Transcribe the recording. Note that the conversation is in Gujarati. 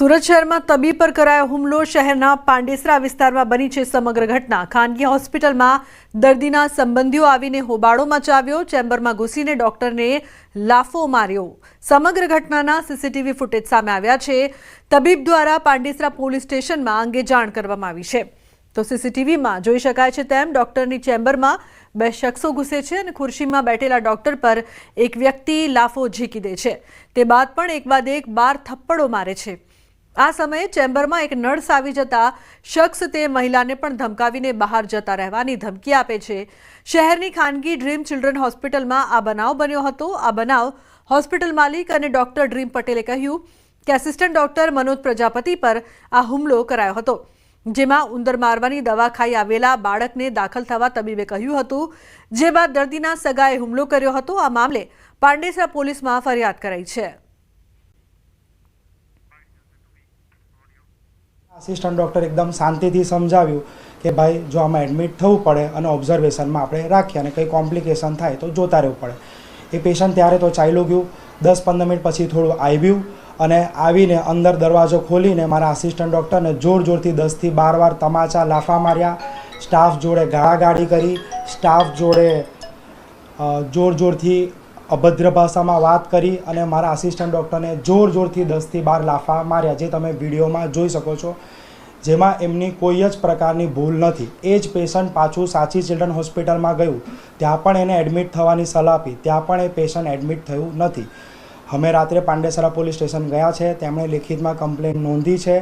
સુરત શહેરમાં તબીબ પર કરાયો હુમલો. શહેરના પાંડેસરા વિસ્તારમાં બની છે સમગ્ર ઘટના. ખાનગી હોસ્પિટલમાં દર્દીના સંબંધીઓ આવીને હોબાળો મચાવ્યો. ચેમ્બરમાં ઘૂસીને ડોક્ટરને લાફો માર્યો. સમગ્ર ઘટનાના સીસીટીવી ફૂટેજ સામે આવ્યા છે. તબીબ દ્વારા પાંડેસરા પોલીસ સ્ટેશનમાં અંગે જાણ કરવામાં આવી છે. તો સીસીટીવીમાં જોઈ શકાય છે તેમ, ડોક્ટરની ચેમ્બરમાં બે શખ્સો ઘૂસે છે અને ખુરશીમાં બેઠેલા ડોક્ટર પર એક વ્યક્તિ લાફો ઝીકી દે છે. તે બાદ પણ એક બાદ એક બાર થપ્પડો મારે છે. આ સમયે ચેમ્બરમાં એક નર્સ આવી જતા શખ્સ તે મહિલાને પણ ધમકાવીને બહાર જતા રહેવાની ધમકી આપે છે. શહેરની ખાનગી ડ્રીમ ચિલ્ડ્રન હોસ્પિટલમાં આ બનાવ બન્યો હતો. આ બનાવ હોસ્પિટલ માલિક અને ડોક્ટર ડ્રીમ પટેલે કહ્યું કે આસિસ્ટન્ટ ડોક્ટર મનોજ પ્રજાપતિ પર આ હુમલો કરાયો હતો, જેમાં ઉંદર મારવાની દવા ખાઈ આવેલા બાળકને દાખલ થવા તબીબે કહ્યું હતું, જે બાદ દર્દીના સગાએ હુમલો કર્યો હતો. આ મામલે પાંડેસરા પોલીસમાં ફરિયાદ કરાઈ છે. આસિસ્ટન્ટ ડૉક્ટર એકદમ શાંતિથી સમજાવ્યું કે ભાઈ, જો આમાં એડમિટ થવું પડે અને ઓબ્ઝર્વેશનમાં આપણે રાખીએ અને કંઈ કોમ્પ્લિકેશન થાય તો જોતા રહેવું પડે. એ પેશન્ટ ત્યારે તો ચાલ્યું ગયું. દસ પંદર મિનિટ પછી થોડું આવ્યું અને આવીને અંદર દરવાજો ખોલીને મારા આસિસ્ટન્ટ ડૉક્ટરને જોર જોરથી દસથી બાર વાર તમાચા લાફા માર્યા. સ્ટાફ જોડે ગાળાગાળી કરી. સ્ટાફ જોડે જોર જોરથી અભદ્ર ભાષામાં વાત કરી અને મારા આસિસ્ટન્ટ ડૉક્ટરને જોર જોરથી દસથી બાર લાફા માર્યા, જે તમે વિડીયોમાં જોઈ શકો છો. જેમાં એમની કોઈ જ પ્રકારની ભૂલ નથી. એ જ પેશન્ટ પાછું સાચી ચિલ્ડ્રન હોસ્પિટલમાં ગયું. ત્યાં પણ એને એડમિટ થવાની સલાહ આપી. ત્યાં પણ એ પેશન્ટ એડમિટ થયું નથી. અમે રાત્રે પાંડેસરા પોલીસ સ્ટેશન ગયા છે. તેમણે લેખિતમાં કમ્પ્લેન નોંધી છે.